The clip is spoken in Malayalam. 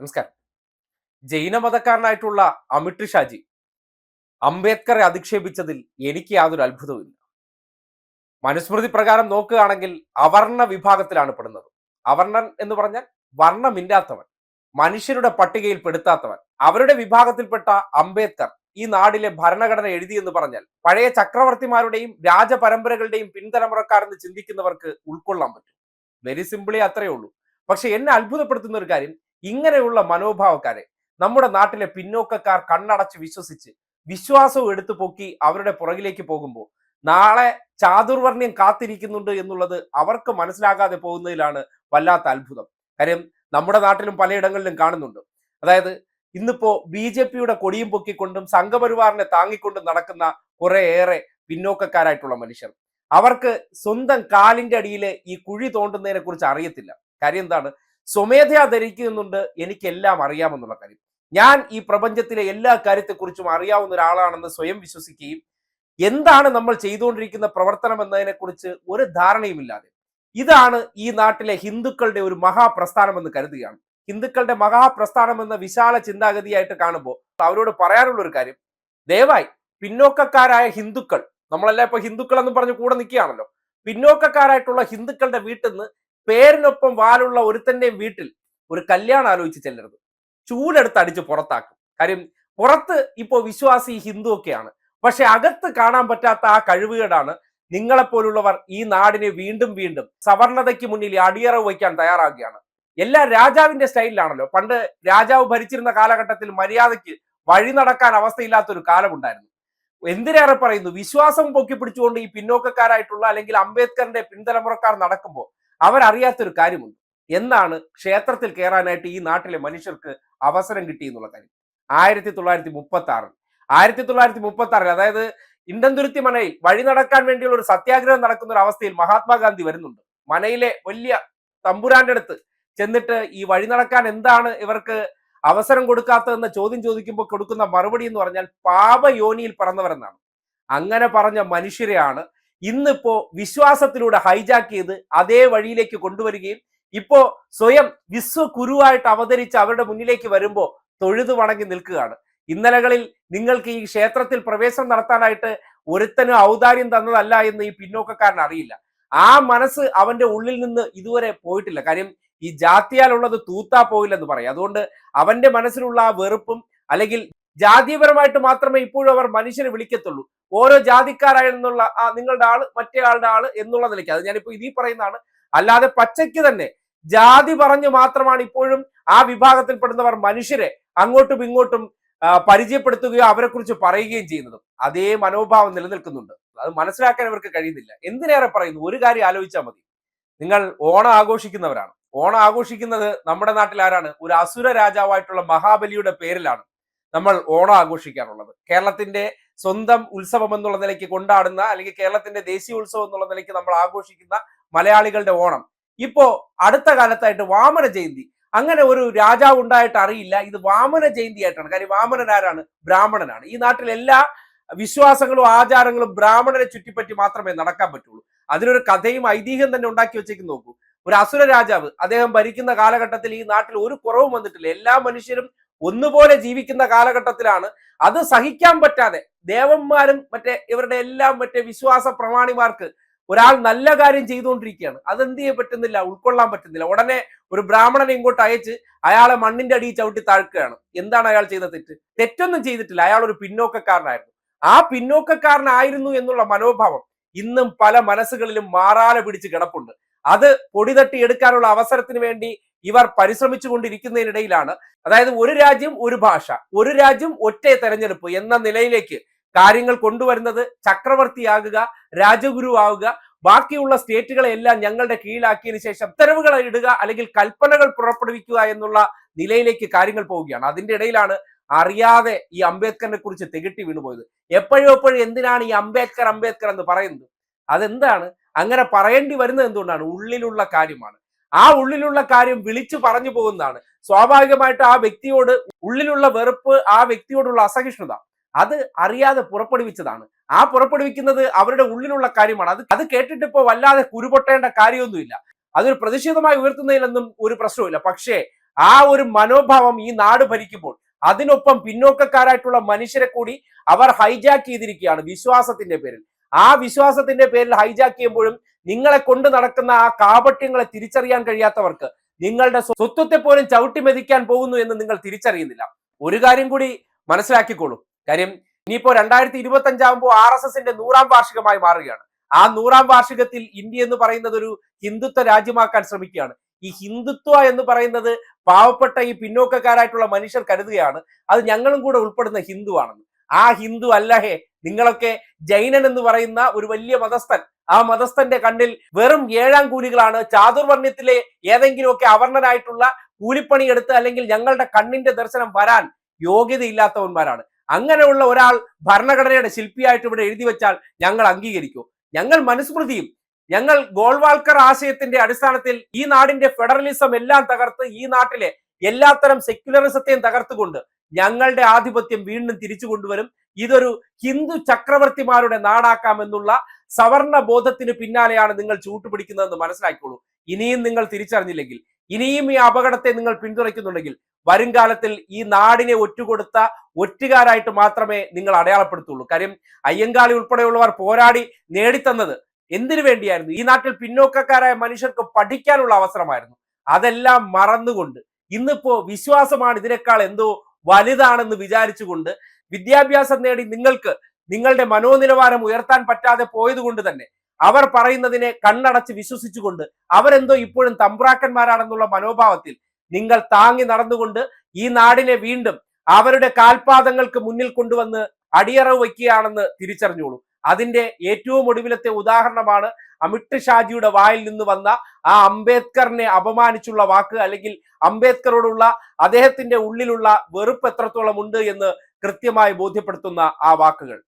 നമസ്കാരം. ജൈനമതക്കാരനായിട്ടുള്ള അമിത് ഷാജി അംബേദ്കറെ അധിക്ഷേപിച്ചതിൽ എനിക്ക് യാതൊരു അത്ഭുതവുമില്ല. മനുസ്മൃതി പ്രകാരം നോക്കുകയാണെങ്കിൽ അവർണ വിഭാഗത്തിലാണ് പെടുന്നത്. അവർണൻ എന്ന് പറഞ്ഞാൽ വർണമില്ലാത്തവൻ മനുഷ്യരുടെ പട്ടികയിൽ പെടുത്താത്തവൻ അവരുടെ വിഭാഗത്തിൽപ്പെട്ട അംബേദ്കർ ഈ നാടിലെ ഭരണഘടന എഴുതി എന്ന് പറഞ്ഞാൽ പഴയ ചക്രവർത്തിമാരുടെയും രാജപരമ്പരകളുടെയും പിൻതലമുറക്കാരെന്ന് ചിന്തിക്കുന്നവർക്ക് ഉൾക്കൊള്ളാൻ പറ്റും. വെരി സിംപിളി അത്രയേ ഉള്ളൂ. പക്ഷെ എന്നെ അത്ഭുതപ്പെടുത്തുന്ന ഒരു കാര്യം ഇങ്ങനെയുള്ള മനോഭാവക്കാരെ നമ്മുടെ നാട്ടിലെ പിന്നോക്കക്കാർ കണ്ണടച്ച് വിശ്വസിച്ച് വിശ്വാസവും എടുത്തു പൊക്കി അവരുടെ പുറകിലേക്ക് പോകുമ്പോൾ നാളെ ചാതുർവർണ്യം കാത്തിരിക്കുന്നുണ്ട് എന്നുള്ളത് അവർക്ക് മനസ്സിലാകാതെ പോകുന്നതിലാണ് വല്ലാത്ത അത്ഭുതം. കാര്യം നമ്മുടെ നാട്ടിലും പലയിടങ്ങളിലും കാണുന്നുണ്ട്. അതായത് ഇന്നിപ്പോ ബി ജെ പിയുടെ കൊടിയും പൊക്കിക്കൊണ്ടും സംഘപരിവാറിനെ താങ്ങിക്കൊണ്ടും നടക്കുന്ന കുറേയേറെ പിന്നോക്കക്കാരായിട്ടുള്ള മനുഷ്യർ. അവർക്ക് സ്വന്തം കാലിന്റെ അടിയിലെ ഈ കുഴി തോണ്ടുന്നതിനെ കുറിച്ച് അറിയത്തില്ല. കാര്യം എന്താണ്? സ്വമേധയാ ധരിക്കുന്നുണ്ട് എനിക്കെല്ലാം അറിയാമെന്നുള്ള കാര്യം. ഞാൻ ഈ പ്രപഞ്ചത്തിലെ എല്ലാ കാര്യത്തെക്കുറിച്ചും അറിയാവുന്ന ഒരാളാണെന്ന് സ്വയം വിശ്വസിക്കുകയും എന്താണ് നമ്മൾ ചെയ്തുകൊണ്ടിരിക്കുന്ന പ്രവർത്തനം എന്നതിനെക്കുറിച്ച് ഒരു ധാരണയുമില്ലാതെ. ഇതാണ് ഈ നാട്ടിലെ ഹിന്ദുക്കളുടെ ഒരു മഹാപ്രസ്ഥാനം എന്ന് കരുതുകയാണ്. ഹിന്ദുക്കളുടെ മഹാപ്രസ്ഥാനം എന്ന വിശാല ചിന്താഗതിയായിട്ട് കാണുമ്പോൾ അവരോട് പറയാനുള്ള ഒരു കാര്യം ദയവായി പിന്നോക്കക്കാരായ ഹിന്ദുക്കൾ നമ്മളെല്ലാം ഇപ്പൊ ഹിന്ദുക്കൾ എന്ന് പറഞ്ഞ് കൂടെ നിൽക്കുകയാണല്ലോ. പിന്നോക്കക്കാരായിട്ടുള്ള ഹിന്ദുക്കളുടെ വീട്ടിൽ നിന്ന് പേരിനൊപ്പം വാലുള്ള ഒരുത്തന്റെയും വീട്ടിൽ ഒരു കല്യാണം ആലോചിച്ച് ചെല്ലരുത്. ചൂടെടുത്ത് അടിച്ച് പുറത്താക്കും. കാര്യം പുറത്ത് ഇപ്പോൾ വിശ്വാസി ഹിന്ദു ഒക്കെയാണ് പക്ഷെ അകത്ത് കാണാൻ പറ്റാത്ത ആ കഴിവുകേടാണ് നിങ്ങളെപ്പോലുള്ളവർ ഈ നാടിനെ വീണ്ടും വീണ്ടും സവർണതയ്ക്ക് മുന്നിൽ അടിയറവ് വയ്ക്കാൻ തയ്യാറാകുകയാണ്. എല്ലാ രാജാവിന്റെ സ്റ്റൈലിലാണല്ലോ. പണ്ട് രാജാവ് ഭരിച്ചിരുന്ന കാലഘട്ടത്തിൽ മര്യാദയ്ക്ക് വഴി നടക്കാൻ അവസ്ഥയില്ലാത്തൊരു കാലമുണ്ടായിരുന്നു. എന്തിനേറെ പറയുന്നു? വിശ്വാസം പൊക്കി പിടിച്ചുകൊണ്ട് ഈ പിന്നോക്കക്കാരായിട്ടുള്ള അല്ലെങ്കിൽ അംബേദ്കറിന്റെ പിന്തലമുറക്കാർ നടക്കുമ്പോൾ അവരറിയാത്തൊരു കാര്യമുണ്ട്. എന്താണ് ക്ഷേത്രത്തിൽ കയറാനായിട്ട് ഈ നാട്ടിലെ മനുഷ്യർക്ക് അവസരം കിട്ടി എന്നുള്ള കാര്യം. ആയിരത്തി തൊള്ളായിരത്തി മുപ്പത്തി ആറിൽ ആയിരത്തി തൊള്ളായിരത്തി മുപ്പത്തി ആറിൽ അതായത് ഇണ്ടന്തുരുത്തി മനയിൽ വഴി നടക്കാൻ വേണ്ടിയുള്ള ഒരു സത്യാഗ്രഹം നടക്കുന്ന ഒരു അവസ്ഥയിൽ മഹാത്മാഗാന്ധി വരുന്നുണ്ട്. മനയിലെ വലിയ തമ്പുരാന്റെ അടുത്ത് ചെന്നിട്ട് ഈ വഴി നടക്കാൻ എന്താണ് ഇവർക്ക് അവസരം കൊടുക്കാത്തതെന്ന ചോദ്യം ചോദിക്കുമ്പോൾ കൊടുക്കുന്ന മറുപടി എന്ന് പറഞ്ഞാൽ പാപയോനിയിൽ പറന്നവരെന്നാണ്. അങ്ങനെ പറഞ്ഞ മനുഷ്യരെയാണ് ഇന്നിപ്പോ വിശ്വാസത്തിലൂടെ ഹൈജാക്ക് ചെയ്ത് അതേ വഴിയിലേക്ക് കൊണ്ടുവരികയും ഇപ്പോ സ്വയം വിശ്വഗുരുവായിട്ട് അവതരിച്ച് അവരുടെ മുന്നിലേക്ക് വരുമ്പോൾ തൊഴുതു വണങ്ങി നിൽക്കുകയാണ്. ഇന്നലകളിൽ നിങ്ങൾക്ക് ഈ ക്ഷേത്രത്തിൽ പ്രവേശനം നടത്താനായിട്ട് ഒരുത്തനും ഔദാര്യം തന്നതല്ല എന്ന് ഈ പിന്നോക്കക്കാരൻ അറിയില്ല. ആ മനസ്സ് അവന്റെ ഉള്ളിൽ നിന്ന് ഇതുവരെ പോയിട്ടില്ല. കാര്യം ഈ ജാത്തിയാലുള്ളത് തൂത്താ പോയില്ലെന്ന് പറയും. അതുകൊണ്ട് അവന്റെ മനസ്സിലുള്ള ആ വെറുപ്പും അല്ലെങ്കിൽ ജാതീയപരമായിട്ട് മാത്രമേ ഇപ്പോഴും അവർ മനുഷ്യനെ വിളിക്കത്തുള്ളൂ. ഓരോ ജാതിക്കാരായെന്നുള്ള ആ നിങ്ങളുടെ ആൾ മറ്റേ ആളുടെ ആൾ എന്നുള്ള നിലയ്ക്ക്. അത് ഞാനിപ്പോ ഇതീ പറയുന്നതാണ്. അല്ലാതെ പച്ചയ്ക്ക് തന്നെ ജാതി പറഞ്ഞു മാത്രമാണ് ഇപ്പോഴും ആ വിഭാഗത്തിൽപ്പെടുന്നവർ മനുഷ്യരെ അങ്ങോട്ടും ഇങ്ങോട്ടും പരിചയപ്പെടുത്തുകയോ അവരെ കുറിച്ച് പറയുകയും ചെയ്യുന്നതും. അതേ മനോഭാവം നിലനിൽക്കുന്നുണ്ട്. അത് മനസ്സിലാക്കാൻ ഇവർക്ക് കഴിയുന്നില്ല. എന്തിനേറെ പറയുന്നു? ഒരു കാര്യം ആലോചിച്ചാൽ മതി. നിങ്ങൾ ഓണം ആഘോഷിക്കുന്നവരാണ്. ഓണം ആഘോഷിക്കുന്നത് നമ്മുടെ നാട്ടിൽ ആരാണ്? ഒരു അസുര രാജാവായിട്ടുള്ള മഹാബലിയുടെ പേരിലാണ്. നമ്മൾ ഓണം ആഘോഷിക്കാറുള്ളത്. കേരളത്തിന്റെ സ്വന്തം ഉത്സവം എന്നുള്ള നിലയ്ക്ക് കൊണ്ടാടുന്ന അല്ലെങ്കിൽ കേരളത്തിന്റെ ദേശീയ ഉത്സവം എന്നുള്ള നിലയ്ക്ക് നമ്മൾ ആഘോഷിക്കുന്ന മലയാളികളുടെ ഓണം. ഇപ്പോ അടുത്ത കാലത്തായിട്ട് വാമന ജയന്തി. അങ്ങനെ ഒരു രാജാവ് ഉണ്ടായിട്ട് അറിയില്ല. ഇത് വാമന ജയന്തി ആയിട്ടാണ് കാര്യം വാമനൻ ആരാണ്? ബ്രാഹ്മണനാണ്. ഈ നാട്ടിൽ എല്ലാ വിശ്വാസങ്ങളും ആചാരങ്ങളും ബ്രാഹ്മണനെ ചുറ്റിപ്പറ്റി മാത്രമേ നടക്കാൻ പറ്റുള്ളൂ. അതിനൊരു കഥയും ഐതിഹ്യം തന്നെ ഉണ്ടാക്കി വെച്ചേക്ക് നോക്കൂ. ഒരു അസുര രാജാവ്. അദ്ദേഹം ഭരിക്കുന്ന കാലഘട്ടത്തിൽ ഈ നാട്ടിൽ ഒരു കുറവും വന്നിട്ടില്ല. എല്ലാ മനുഷ്യരും ഒന്നുപോലെ ജീവിക്കുന്ന കാലഘട്ടത്തിലാണ്. അത് സഹിക്കാൻ പറ്റാതെ ദേവന്മാരും മറ്റേ ഇവരുടെ എല്ലാം മറ്റേ വിശ്വാസ പ്രമാണിമാർക്ക് ഒരാൾ നല്ല കാര്യം ചെയ്തുകൊണ്ടിരിക്കുകയാണ്. അതെന്ത് ചെയ്യാൻ പറ്റുന്നില്ല? ഉൾക്കൊള്ളാൻ പറ്റുന്നില്ല. ഉടനെ ഒരു ബ്രാഹ്മണനെ ഇങ്ങോട്ട് അയച്ച് അയാളെ മണ്ണിന്റെ അടിയിൽ ചവിട്ടി താഴ്ക്കുകയാണ്. എന്താണ് അയാൾ ചെയ്ത തെറ്റ്? തെറ്റൊന്നും ചെയ്തിട്ടില്ല. അയാൾ ഒരു പിന്നോക്കക്കാരനായിരുന്നു. ആ പിന്നോക്കക്കാരനായിരുന്നു എന്നുള്ള മനോഭാവം ഇന്നും പല മനസ്സുകളിലും മാറാതെ പിടിച്ച് കിടപ്പുണ്ട്. അത് പൊടി തട്ടി എടുക്കാനുള്ള അവസരത്തിന് വേണ്ടി ഇവർ പരിശ്രമിച്ചു കൊണ്ടിരിക്കുന്നതിനിടയിലാണ് അതായത് ഒരു രാജ്യം ഒരു ഭാഷ ഒരു രാജ്യം ഒറ്റ തെരഞ്ഞെടുപ്പ് എന്ന നിലയിലേക്ക് കാര്യങ്ങൾ കൊണ്ടുവരുന്നത് ചക്രവർത്തിയാകുക രാജഗുരു ആവുക ബാക്കിയുള്ള സ്റ്റേറ്റുകളെല്ലാം ഞങ്ങളുടെ കീഴിലാക്കിയതിനു ശേഷം ഉത്തരവുകൾ ഇടുക അല്ലെങ്കിൽ കൽപ്പനകൾ പുറപ്പെടുവിക്കുക എന്നുള്ള നിലയിലേക്ക് കാര്യങ്ങൾ പോവുകയാണ്. അതിന്റെ ഇടയിലാണ് അറിയാതെ ഈ അംബേദ്കറിനെ കുറിച്ച് തികട്ടി വീണുപോയത്. എപ്പോഴും എപ്പോഴും എന്തിനാണ് ഈ അംബേദ്കർ അംബേദ്കർ എന്ന് പറയുന്നത്? അതെന്താണ്? അങ്ങനെ പറയേണ്ടി വരുന്നത് എന്തുകൊണ്ടാണ്? ഉള്ളിലുള്ള കാര്യമാണ്. ആ ഉള്ളിലുള്ള കാര്യം വിളിച്ചു പറഞ്ഞു പോകുന്നതാണ്. സ്വാഭാവികമായിട്ട് ആ വ്യക്തിയോട് ഉള്ളിലുള്ള വെറുപ്പ് ആ വ്യക്തിയോടുള്ള അസഹിഷ്ണുത അത് അറിയാതെ പുറപ്പെടുവിച്ചതാണ്. ആ പുറപ്പെടുവിക്കുന്നത് അവരുടെ ഉള്ളിലുള്ള കാര്യമാണ്. അത് അത് കേട്ടിട്ട് ഇപ്പോൾ വല്ലാതെ കുരുപൊട്ടേണ്ട കാര്യമൊന്നുമില്ല. അതൊരു പ്രതിഷേധമായി ഉയർത്തുന്നതിലൊന്നും ഒരു പ്രശ്നവുമില്ല. പക്ഷേ ആ ഒരു മനോഭാവം ഈ നാട് ഭരിക്കുമ്പോൾ അതിനൊപ്പം പിന്നോക്കക്കാരായിട്ടുള്ള മനുഷ്യരെ കൂടി അവർ ഹൈജാക്ക് ചെയ്തിരിക്കുകയാണ് വിശ്വാസത്തിന്റെ പേരിൽ. ആ വിശ്വാസത്തിന്റെ പേരിൽ ഹൈജാക്ക് ചെയ്യുമ്പോഴും നിങ്ങളെ കൊണ്ട് നടക്കുന്ന ആ കാപട്യങ്ങളെ തിരിച്ചറിയാൻ കഴിയാത്തവർക്ക് നിങ്ങളുടെ സ്വത്വത്തെ പോലും ചവിട്ടി മെതിക്കാൻ പോകുന്നു എന്ന് നിങ്ങൾ തിരിച്ചറിയുന്നില്ല. ഒരു കാര്യം കൂടി മനസ്സിലാക്കിക്കോളൂ. കാര്യം ഇനിയിപ്പോ രണ്ടായിരത്തി ഇരുപത്തി അഞ്ചാകുമ്പോൾ ആർ എസ് എസിന്റെ നൂറാം വാർഷികമായി മാറുകയാണ്. ആ നൂറാം വാർഷികത്തിൽ ഇന്ത്യ എന്ന് പറയുന്നത് ഒരു ഹിന്ദുത്വ രാജ്യമാക്കാൻ ശ്രമിക്കുകയാണ്. ഈ ഹിന്ദുത്വ എന്ന് പറയുന്നത് പാവപ്പെട്ട ഈ പിന്നോക്കക്കാരായിട്ടുള്ള മനുഷ്യർ കരുതുകയാണ്. അത് ഞങ്ങളും കൂടെ ഉൾപ്പെടുന്ന ഹിന്ദു ആണെന്ന് ആ ഹിന്ദു അല്ലഹേ നിങ്ങളൊക്കെ ജൈനൻ എന്ന് പറയുന്ന ഒരു വലിയ മതസ്ഥൻ. ആ മതസ്ഥന്റെ കണ്ണിൽ വെറും ഏഴാം കൂലികളാണ്. ചാതുർവർണയത്തിലെ ഏതെങ്കിലുമൊക്കെ അവർണനായിട്ടുള്ള കൂലിപ്പണി എടുത്ത് അല്ലെങ്കിൽ ഞങ്ങളുടെ കണ്ണിന്റെ ദർശനം വരാൻ യോഗ്യതയില്ലാത്തവന്മാരാണ്. അങ്ങനെയുള്ള ഒരാൾ ഭരണഘടനയുടെ ശില്പിയായിട്ട് ഇവിടെ എഴുതി വെച്ചാൽ ഞങ്ങൾ അംഗീകരിക്കൂ. ഞങ്ങൾ മനുസ്മൃതിയും ഞങ്ങൾ ഗോൾവാൾക്കർ ആശയത്തിന്റെ അടിസ്ഥാനത്തിൽ ഈ നാടിന്റെ ഫെഡറലിസം എല്ലാം തകർത്ത് ഈ നാട്ടിലെ എല്ലാത്തരം സെക്യുലറിസത്തെയും തകർത്തുകൊണ്ട് ഞങ്ങളുടെ ആധിപത്യം വീണ്ടും തിരിച്ചു കൊണ്ടുവരും. ഇതൊരു ഹിന്ദു ചക്രവർത്തിമാരുടെ നാടാക്കാമെന്നുള്ള സവർണ ബോധത്തിന് പിന്നാലെയാണ് നിങ്ങൾ ചൂട്ടുപിടിക്കുന്നതെന്ന് മനസ്സിലാക്കിക്കോളൂ. ഇനിയും നിങ്ങൾ തിരിച്ചറിഞ്ഞില്ലെങ്കിൽ ഇനിയും ഈ അപകടത്തെ നിങ്ങൾ പിന്തുണയ്ക്കുന്നുണ്ടെങ്കിൽ വരും കാലത്തിൽ ഈ നാടിനെ ഒറ്റുകൊടുത്ത ഒറ്റുകാരായിട്ട് മാത്രമേ നിങ്ങൾ അടയാളപ്പെടുത്തുള്ളൂ. കാര്യം അയ്യങ്കാളി ഉൾപ്പെടെയുള്ളവർ പോരാടി നേടിത്തന്നത് എന്തിനു വേണ്ടിയായിരുന്നു? ഈ നാട്ടിൽ പിന്നോക്കക്കാരായ മനുഷ്യർക്ക് പഠിക്കാനുള്ള അവസരമായിരുന്നു. അതെല്ലാം മറന്നുകൊണ്ട്. ഇന്നിപ്പോ വിശ്വാസമാണ് ഇതിനേക്കാൾ എന്തോ വലുതാണെന്ന് വിചാരിച്ചുകൊണ്ട് വിദ്യാഭ്യാസം നേടി നിങ്ങൾക്ക് നിങ്ങളുടെ മനോനിലവാരം ഉയർത്താൻ പറ്റാതെ പോയതുകൊണ്ട് തന്നെ അവർ പറയുന്നതിനെ കണ്ണടച്ച് വിശ്വസിച്ചുകൊണ്ട് അവരെന്തോ ഇപ്പോഴും തമ്പ്രാക്കന്മാരാണെന്നുള്ള മനോഭാവത്തിൽ നിങ്ങൾ താങ്ങി നടന്നുകൊണ്ട് ഈ നാടിനെ വീണ്ടും അവരുടെ കാൽപാദങ്ങൾക്ക് മുന്നിൽ കൊണ്ടുവന്ന് അടിയറവ് വയ്ക്കുകയാണെന്ന് തിരിച്ചറിഞ്ഞോളൂ. അതിന്റെ ഏറ്റവും ഒടുവിലത്തെ ഉദാഹരണമാണ് അമിത് ഷാജിയുടെ വായിൽ നിന്ന് വന്ന ആ അംബേദ്കറിനെ അപമാനിച്ചുള്ള വാക്ക് അല്ലെങ്കിൽ അംബേദ്കറോടുള്ള അദ്ദേഹത്തിന്റെ ഉള്ളിലുള്ള വെറുപ്പ് എത്രത്തോളം ഉണ്ട് എന്ന് കൃത്യമായി ബോധ്യപ്പെടുത്തുന്ന ആ വാക്കുകൾ.